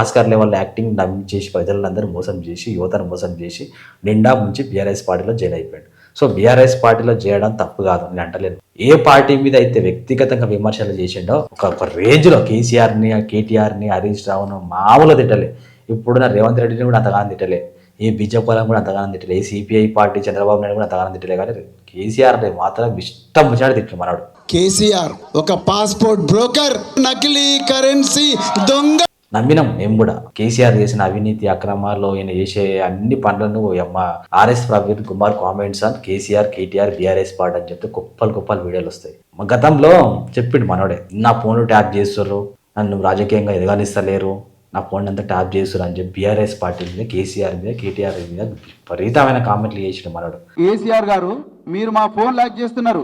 Oscar level acting నమ్మి చేసి ప్రజలందరూ మోసం చేసి యువతను మోసం చేసి నిండా ముంచి బీఆర్ఎస్ పార్టీలో జాయిన్ అయిపోయాడు. సో బీఆర్ఎస్ పార్టీలో చేయడం తప్పు కాదు నేను అంటలేను. ఏ పార్టీ మీద అయితే వ్యక్తిగతంగా విమర్శలు చేసిండో ఒక ఒక రేంజ్లో కేసీఆర్ని కేటీఆర్ని హరీష్ రావును మామూలు తిట్టలే. ఇప్పుడు నా రేవంత్ రెడ్డిని కూడా అంతగానం తిట్టలే. ఏ బీజేపీ వాళ్ళని కూడా అంతగానం తిట్టలే. ఏ సిపిఐ పార్టీ చంద్రబాబు నాయుడు కూడా అంతగానం తిట్టలే కానీ కేసీఆర్ మాత్రం ఇష్టం వచ్చినట్టు తిట్టు మనవాడు కేసీఆర్ ఒక పాస్పోర్ట్ బ్రోకర్ నకిలీ కరెన్సీ దొంగ నమ్మినాం మేము కూడా. కేసీఆర్ చేసిన అవినీతి అక్రమాల్లో ఈయన చేసే అన్ని పనులను మా ఆర్ఎస్ ప్రవీణ్ కుమార్ కామెంట్స్ అని కేసీఆర్ కేటీఆర్ బీఆర్ఎస్ పార్ట్ అని చెప్తే కుప్పలు కుప్పలు వీడియోలు వస్తాయి. మా గతంలో చెప్పిండు మనోడే నా ఫోన్లు ట్యాప్ చేస్తుర్రు నన్ను రాజకీయంగా ఎదగనిస్తలేరు నా ఫోన్ అంతా ట్యాప్ చేస్తుర్రు అని చెప్పి బీఆర్ఎస్ పార్టీ మీద కేసీఆర్ మీద కేటీఆర్ మీద విపరీతమైన కామెంట్లు చేసిండు మనోడు. కేసీఆర్ గారు మీరు మా ఫోన్ లాక్ చేస్తున్నారు.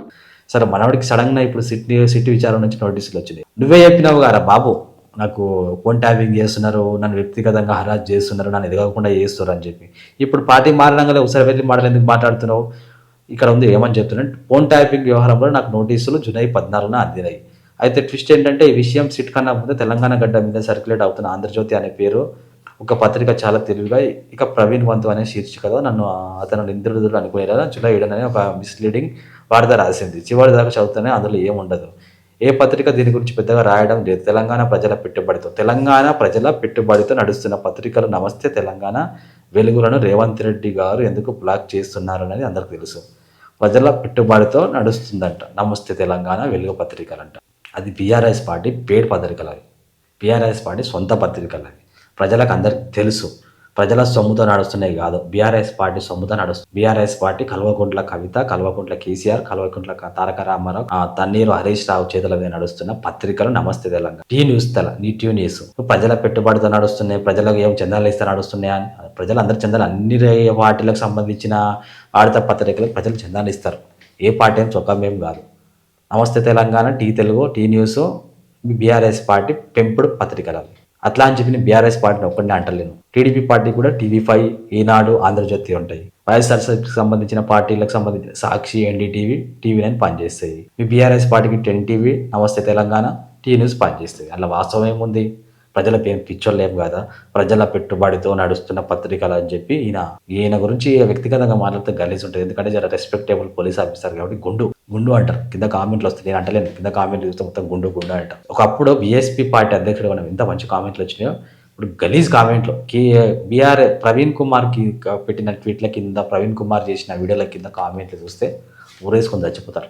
సరే మనవాడికి సడన్గా ఇప్పుడు సిటీ సిటీ విచారణ నుంచి నోటీసులు వచ్చినాయి. నువ్వే చెప్పినావు గారా బాబు నాకు ఫోన్ ట్యాపింగ్ చేస్తున్నారు నన్ను వ్యక్తిగతంగా హరాజ్ చేస్తున్నారు నన్ను ఎదగకుండా చేస్తున్నారు అని చెప్పి. ఇప్పుడు పార్టీ మారడంగా ఒకసారి వెళ్ళి మాటలు ఎందుకు మాట్లాడుతున్నావు? ఇక్కడ ఉంది ఏమని చెప్తున్నాను? ఫోన్ ట్యాపింగ్ వ్యవహారంలో నాకు నోటీసులు జూలై పద్నాలుగున అందినాయి. అయితే ట్విస్ట్ ఏంటంటే ఈ విషయం సిట్ కన్నా ముందు తెలంగాణ గడ్డ మీద సర్క్యులేట్ అవుతున్న ఆంధ్రజ్యోతి అనే పేరు ఒక పత్రిక చాలా తెలివిగా ఇక ప్రవీణ్ వంతు అనే శీర్షికలో నన్ను అతను నిందితుడు అనుకునేలా జూలై ఏడు అనే ఒక మిస్లీడింగ్ వార్త రాసింది. చివరి దాకా చదువుతానే అందులో ఏముండదు. ఏ పత్రిక దీని గురించి పెద్దగా రాయడం లేదు. తెలంగాణ ప్రజల పెట్టుబడితో తెలంగాణ ప్రజల పెట్టుబడితో నడుస్తున్న పత్రికలు నమస్తే తెలంగాణ వెలుగులను రేవంత్ రెడ్డి గారు ఎందుకు బ్లాక్ చేస్తున్నారు అనేది అందరికి తెలుసు. ప్రజల పెట్టుబడితో నడుస్తుందంట. నమస్తే తెలంగాణ వెలుగు పత్రికలంట. అది బీఆర్ఎస్ పార్టీ పేడ్ పత్రికలు అవి బీఆర్ఎస్ పార్టీ సొంత పత్రికలు అవి ప్రజలకు అందరికి తెలుసు. ప్రజల సొమ్ముతో నడుస్తున్నాయి కాదు. బీఆర్ఎస్ పార్టీ సొమ్ముతో నడుస్తుంది BRS party Kalvakuntla Kavitha Kalvakuntla KCR Kalvakuntla Taraka Ramarao Thanneeru Harish Rao చేతుల మీద నడుస్తున్న పత్రికలు నమస్తే తెలంగాణ. టీ న్యూస్ తెల నీ టీ న్యూస్. ప్రజల పెట్టుబడితో నడుస్తున్నాయి ప్రజలకు ఏం చందాలు ఇస్తే నడుస్తున్నాయి? అని ప్రజలు అందరు చందాలు అన్ని వాటిలకు సంబంధించిన వార్తా పత్రికలకు ప్రజలు చందాలు ఇస్తారు. ఏ పార్టీ అని చొక్కమేం కాదు. Namaste Telangana T Telugu T news BRS party పెంపుడు పత్రికలు అట్లా అని చెప్పి నేను బీఆర్ఎస్ పార్టీని ఒక్కడిని అంటలేను. టీడీపీ పార్టీ కూడా టీవీ ఫైవ్ ఈనాడు ఆంధ్రజ్యోతి ఉంటాయి. వైఎస్ఆర్సీపీకి సంబంధించిన పార్టీలకు సంబంధించిన సాక్షి ఎన్డీటీవీ టీవీ నైన్ పనిచేస్తాయి. మీ బీఆర్ఎస్ పార్టీకి ten TV Namaste Telangana T news పనిచేస్తాయి. అలా వాస్తవం ఏముంది? ప్రజల ఏం పిచ్చోళ్ళు ఏం కదా? ప్రజల పెట్టుబడితో నడుస్తున్న పత్రికలు అని చెప్పి ఈయన ఈయన గురించి వ్యక్తిగతంగా మాట్లాడితే గలీజ్ ఉంటుంది. ఎందుకంటే జర రెస్పెక్టబుల్ పోలీస్ ఆఫీసర్ కాబట్టి గుండు. గుండు అంటారు. కింద కామెంట్లు వస్తాయి. నేను అంటలేను. కింద కామెంట్లు చూస్తే మొత్తం గుండు గుండు అంటారు ఒకప్పుడు బీఎస్పీ పార్టీ అధ్యక్షుడు మనం ఎంత మంచి కామెంట్లు వచ్చినాయో ఇప్పుడు గలీజ్ కామెంట్లు కి బీఆర్ ప్రవీణ్ కుమార్కి పెట్టిన ట్వీట్ల కింద ప్రవీణ్ కుమార్ చేసిన వీడియోల కింద కామెంట్లు చూస్తే ఊరేసుకొని చచ్చిపోతారు.